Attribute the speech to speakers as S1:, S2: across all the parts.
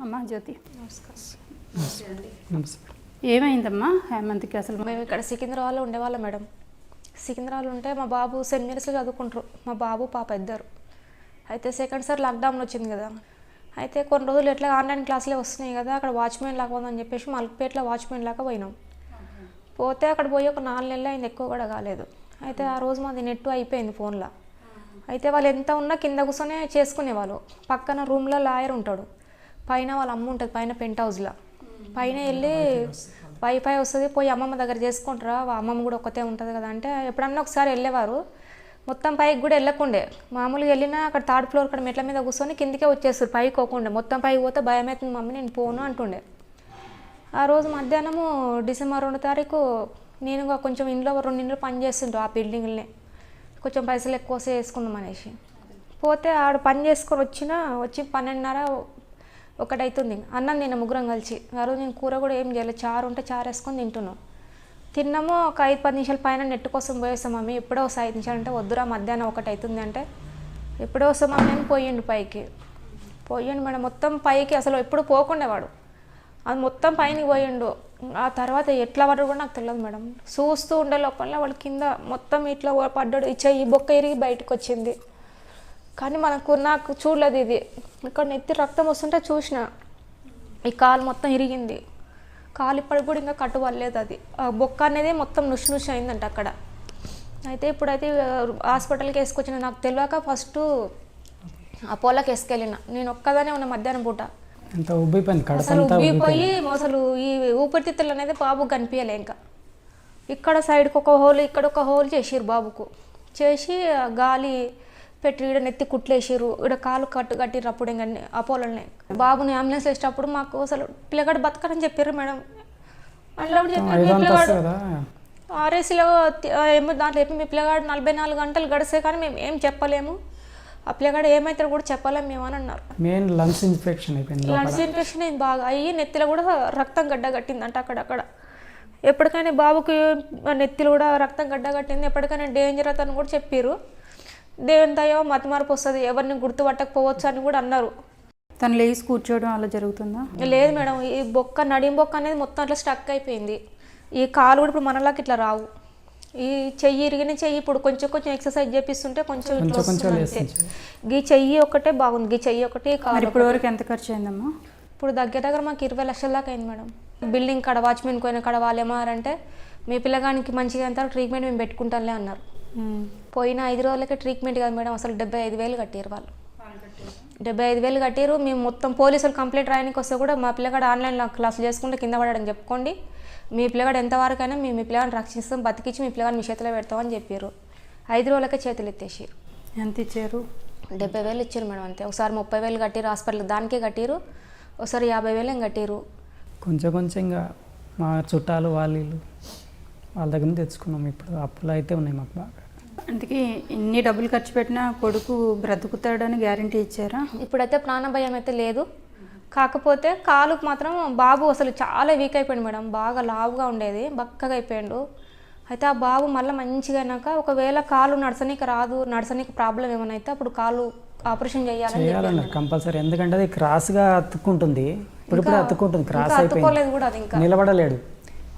S1: అమ్మా జ్యోతి.
S2: నమస్తే
S1: ఏమైందమ్మా హేమంత్కి అసలు?
S3: మేము ఇక్కడ సికింద్రాబాద్లో ఉండేవాళ్ళం మేడం. సికింద్రాబాద్లో ఉంటే మా బాబు సెయింట్ మేరీస్లో చదువుకుంటారు. మా బాబు పాప ఇద్దరు. అయితే సెకండ్ సార్ లాక్డౌన్ వచ్చింది కదా. అయితే కొన్ని రోజులు ఎట్లా ఆన్లైన్ క్లాసులే వస్తున్నాయి కదా అక్కడ వాచ్మెన్ లాగా పోదామని చెప్పేసి మల్పేట్లో వాచ్మెన్ లాగా పోయినాం. పోతే అక్కడ పోయి ఒక నాలుగు నెలలు అయింది ఎక్కువ కూడా కాలేదు. అయితే ఆ రోజు మాది నెట్ అయిపోయింది ఫోన్లో. అయితే వాళ్ళు ఎంత ఉన్నా కింద కూర్చొనే చేసుకునేవాళ్ళు. పక్కన రూమ్లో లాయర్ ఉంటాడు. పైన వాళ్ళ అమ్మ ఉంటుంది పైన పెంట్ హౌస్లో పైన వెళ్ళి వైఫై వస్తుంది పోయి అమ్మమ్మ దగ్గర చేసుకుంటారా? వా- అమ్మమ్మ కూడా ఒక్కతే ఉంటుంది కదా అంటే ఎప్పుడన్నా ఒకసారి వెళ్ళేవారు. మొత్తం పైకి కూడా వెళ్ళకుండే. మామూలుగా వెళ్ళినా అక్కడ థర్డ్ ఫ్లోర్ అక్కడ మెట్ల మీద కూర్చొని కిందికే వచ్చేస్తారు పైకి పోకుండే. మొత్తం పైకి పోతే భయం అవుతుంది మమ్మీ నేను పోను అంటుండే. ఆ రోజు మధ్యాహ్నము డిసెంబర్ రెండు తారీఖు నేను కొంచెం ఇంట్లో రెండు ఇంట్లో పని చేస్తుంటా ఆ బిల్డింగ్లనే. కొంచెం పైసలు ఎక్కువ వేసుకుందాం అనేసి. పోతే ఆడ పని చేసుకొని వచ్చిన వచ్చి పన్నెండున్నర ఒకటి అవుతుంది అన్నం తిన్న ముగ్గురం కలిసి ఆ రోజు నేను కూర కూడా ఏం చేయలేదు. చారు ఉంటే చారు వేసుకొని తింటున్నాం తిన్నాము ఒక ఐదు పది నిమిషాల పైన నెట్ కోసం పోయేస్తాం మమ్మీ. ఎప్పుడో వస్తాయి ఐదు నిమిషాలు అంటే వద్దురా మధ్యాహ్నం ఒకటి అవుతుంది అంటే ఎప్పుడో వస్తాం మమ్మీ అని పోయిండు పైకి. పోయిండు మేడం. మొత్తం పైకి అసలు ఎప్పుడు పోకుండేవాడు అది మొత్తం పైన పోయిండు. ఆ తర్వాత ఎట్లా పడ్డాడు కూడా నాకు తెలియదు మేడం. చూస్తూ ఉండే లోపల వాళ్ళ కింద మొత్తం ఇట్లా పడ్డాడు. ఇచ్చే ఈ బొక్క ఇరిగి బయటకు వచ్చింది. కానీ మనకు నాకు చూడలేదు ఇది. ఇక్కడ నెత్తి రక్తం వస్తుంటే చూసిన. ఈ కాలు మొత్తం ఇరిగింది. కాలు ఇప్పటికి కూడా ఇంకా కట్టుబడలేదు అది. ఆ బొక్క అనేది మొత్తం నుష్ నుష్ అయిందంట అక్కడ. అయితే ఇప్పుడైతే హాస్పిటల్కి వేసుకొచ్చిన నాకు తెలియక ఫస్ట్ అపోలోకి వేసుకెళ్ళిన. నేను ఒక్కదానే ఉన్న మధ్యాహ్నం పూట. అసలు ఉబ్బిపోయి అసలు ఈ ఊపిరితిత్తులు అనేది బాబుకు కనిపించలే ఇంకా. ఇక్కడ సైడ్కి ఒక హోల్ ఇక్కడ ఒక హోల్ చేసిర్రు బాబుకు. చేసి గాలి పెట్టి ఈడ నెత్తి కుట్లేసిర్రు. ఈడ కాలు కట్టు కట్టిర్రు అప్పుడు ఇంకా అపోలోనే బాబుని అంబులెన్స్ వేసేటప్పుడు మాకు అసలు పిల్లగాడు బతకడని చెప్పారు మేడం. కూడా చెప్పారు ఆర్ఎస్సీలో ఏమో దాంట్లో చెప్పి మీ పిల్లగాడు నలభై నాలుగు గంటలు గడిస్తే కానీ మేము ఏం చెప్పలేము. ఆ పిల్లగాడు ఏమవుతాడో కూడా చెప్పలేము మేము అని అన్నారు.
S2: మెయిన్ లంగ్స్ ఇన్ఫెక్షన్ అయిపోయింది
S3: లంగ్స్ ఇన్ఫెక్షన్ అయింది బాగా అయ్యి నెత్తిలో కూడా రక్తం గడ్డ కట్టిందంట అక్కడక్కడ. ఎప్పటికైనా బాబుకి నెత్తిలో కూడా రక్తం గడ్డ కట్టింది. ఎప్పటికైనా డేంజర్ అని కూడా చెప్పారు దేవుని దయ మతి మార్పు వస్తుంది ఎవరిని గుర్తుపట్టకపోవచ్చు అని కూడా అన్నారు.
S1: తను లేచి కూర్చోవడం అలా జరుగుతుందా?
S3: లేదు మేడం ఈ బొక్క నడిం బొక్క అనేది మొత్తం అట్లా స్టక్ అయిపోయింది. ఈ కాలు కూడా ఇప్పుడు మనలాగా ఇట్లా రావు. ఈ చెయ్యి ఇరిగిన చెయ్యి ఇప్పుడు కొంచెం కొంచెం ఎక్సర్సైజ్ చేపిస్తుంటే కొంచెం ఇట్లా వస్తుంది అంతే. గీ చెయ్యి ఒకటే బాగుంది గీ చెయ్యి ఒకటి
S1: మరి
S3: కాలు
S1: ఇప్పటి వరకు ఎంత ఖర్చు అయిందమ్మా?
S3: ఇప్పుడు దగ్గర దగ్గర మాకు ఇరవై లక్షల దాకా అయింది మేడం. బిల్డింగ్ కాడ వాచ్మెన్ పోయిన కాడ వాళ్ళు ఏమన్నారంటే మీ పిల్లగానికి మంచిగా ఎంత ట్రీట్మెంట్ మేము పెట్టుకుంటాంలే అన్నారు. పోయిన ఐదు రోజులకే ట్రీట్మెంట్ కాదు మేడం అసలు డెబ్బై ఐదు వేలు కట్టారు వాళ్ళు. డెబ్బై ఐదు వేలు కట్టారు మేము మొత్తం పోలీసులు కంప్లైంట్ రాయడానికి వస్తే కూడా మా పిల్లగాడు ఆన్లైన్లో క్లాసులు చేసుకుంటే కింద పడడం చెప్పుకోండి. మీ పిల్లగాడు ఎంతవరకైనా మేము మీ పిల్లగాడిని రక్షిస్తాం బతికించి మీ పిల్లగాడిని మీ చేతిలో పెడతామని చెప్పారు. ఐదు రోజులకే చేతులు ఎత్తేసారు.
S1: ఎంత ఇచ్చారు?
S3: డెబ్బై వేలు ఇచ్చారు మేడం అంతే. ఒకసారి ముప్పై వేలు కట్టిరు హాస్పిటల్ దానికే కట్టిరు ఒకసారి యాభై వేలు ఏం కట్టిరు.
S2: కొంచెం కొంచెం ఇంకా మా చుట్టాలు వాళ్ళు వీళ్ళు దగ్గర నుంచి తెచ్చుకున్నాం. ఇప్పుడు అప్పులు అయితే ఉన్నాయి మాకు బాగా.
S1: అందుకే ఇన్ని డబ్బులు ఖర్చు పెట్టినా కొడుకు బ్రతుకుతాడని గ్యారంటీ ఇచ్చారా?
S3: ఇప్పుడైతే ప్రాణ భయం అయితే లేదు. కాకపోతే కాలుకు మాత్రం బాబు అసలు చాలా వీక్ అయిపోయాడు మేడం. బాగా లావుగా ఉండేది బక్కగా అయిపోయాడు. అయితే ఆ బాబు మళ్ళీ మంచిగా అయినాక ఒకవేళ కాలు నడసనీకి రాదు నడసనీకి ప్రాబ్లం ఏమైనా అయితే అప్పుడు కాలు ఆపరేషన్ చేయాలని
S2: కంపల్సరీ. ఎందుకంటే అది క్రాస్గా అతుక్కుంటుంది. ఇప్పుడు అతుక్కుంటుంది. క్రాస్ అయిపోయింది.
S3: అతుక్కోలేదు కూడా అది ఇంకా.
S2: నిలబడలేడు.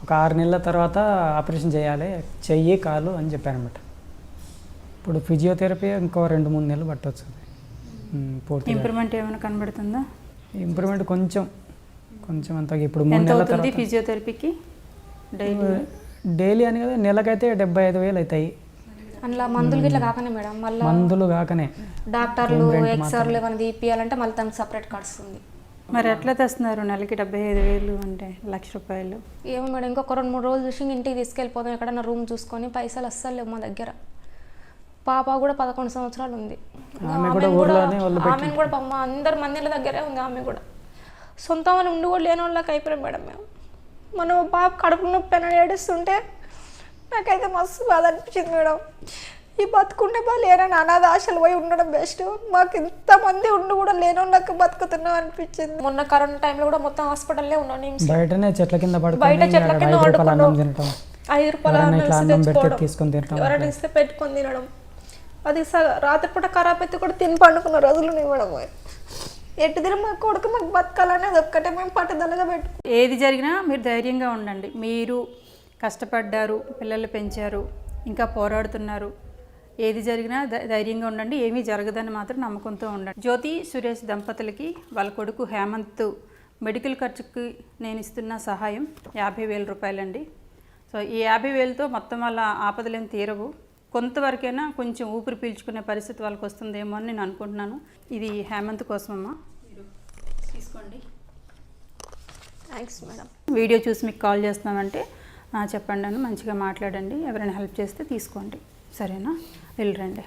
S2: ఒక ఆరు నెలల తర్వాత ఆపరేషన్ చేయాలి చెయ్యి కాలు అని చెప్పారనమాట ఇప్పుడు ఫిజియోథెరపీ ఇంకో రెండు మూడు నెలలు పట్టవచ్చు ఉమ్, పూర్తిగా.
S1: ఇంప్రూవ్మెంట్ ఏమైనా కనబడుతుందా?
S2: ఇంప్రూవ్మెంట్ కొంచెం కొంచెం అంత ఇప్పుడు మూడు నెలల తర్వాత.
S1: ఫిజియోథెరపీకి? డైలీ?
S2: డైలీ అని కదా నెలకైతే డెబ్బై ఐదు వేలు అవుతాయి.
S3: అందులో మందులు గిట్లా కాకనే మేడం మళ్ళీ
S2: మందులు కాకనే.
S3: డాక్టర్లు ఎక్స్ఆర్లు ఏమైనా తీపియాలంటే మళ్ళీ తనకు సపరేట్ కార్డ్స్ ఉంది.
S1: మరి ఎట్లా తెస్తున్నారు? నెలకి డెబ్బై ఐదు వేలు అంటే లక్ష రూపాయలు.
S3: ఏమో మేడం ఇంకొక రెండు మూడు రోజులు చూసి ఇంక ఇంటికి తీసుకెళ్ళిపోదాం ఎక్కడన్నా రూమ్ చూసుకొని పైసలు అస్సలు లేవు మా దగ్గర. పాప కూడా పదకొండు సంవత్సరాలు ఉంది.
S2: ఆమె కూడా వాళ్ళు
S3: ఆమెను కూడా పాపం అందరి మందిల దగ్గరే ఉంది ఆమె కూడా. సొంతం అని ఉండి కూడా లేని వాళ్ళకి అయిపోయాం మేడం మేము. మనం పాప కడుపు నొప్పి అని ఏడుస్తుంటే నాకైతే మస్తు బాధ అనిపించింది మేడం. ఈ బతుకుంటే బా లేనని అనాథ ఆశలు పోయి ఉండడం బెస్ట్ మాకు ఇంతమంది ఉండి కూడా లేని వాళ్ళకి బతుకుతున్నాం అనిపించింది. మొన్న కరోనా టైంలో కూడా మొత్తం హాస్పిటల్లో ఉన్నాను
S2: బయటనే చెట్ల కింద
S3: బయట చెట్ల కింద.
S2: తినటం
S3: ఐదు రూపాయల.
S2: తీసుకొని తినటం
S3: ఎవరైనా ఇస్తే పెట్టుకొని తినడం. అది స- రాత్రిపూట ఖరాబ్ అయితే కూడా తిని పండుకున్న రోజులు మేడం
S4: ఎటు తిరిగి మా కొడుకు మాకు బతకాలనేది ఒక్కటే మేము పట్టుదలగా పెట్టు
S1: ఏది జరిగినా మీరు ధైర్యంగా ఉండండి. మీరు కష్టపడ్డారు పిల్లలు పెంచారు ఇంకా పోరాడుతున్నారు. ఏది జరిగినా ధైర్యంగా ఉండండి. ఏమీ జరగదని మాత్రం నమ్మకంతో ఉండండి. జ్యోతి సురేష్ దంపతులకి వాళ్ళ కొడుకు హేమంత్ మెడికల్ ఖర్చుకి నేను ఇస్తున్న సహాయం యాభై వేల రూపాయలండి. సో ఈ యాభై వేలతో మొత్తం వాళ్ళ ఆపదలేం తీరవు. కొంతవరకైనా కొంచెం ఊపిరి పీల్చుకునే పరిస్థితి వాళ్ళకి వస్తుందేమో అని నేను అనుకుంటున్నాను. ఇది హేమంత్ కోసమమ్మా. మీరు తీసుకోండి.
S3: Thanks madam.
S1: వీడియో చూసి మీకు కాల్ చేస్తున్నామంటే "ఆ, చెప్పండి అని మంచిగా మాట్లాడండి. ఎవరైనా హెల్ప్ చేస్తే తీసుకోండి. సరేనా? వెళ్ళరండి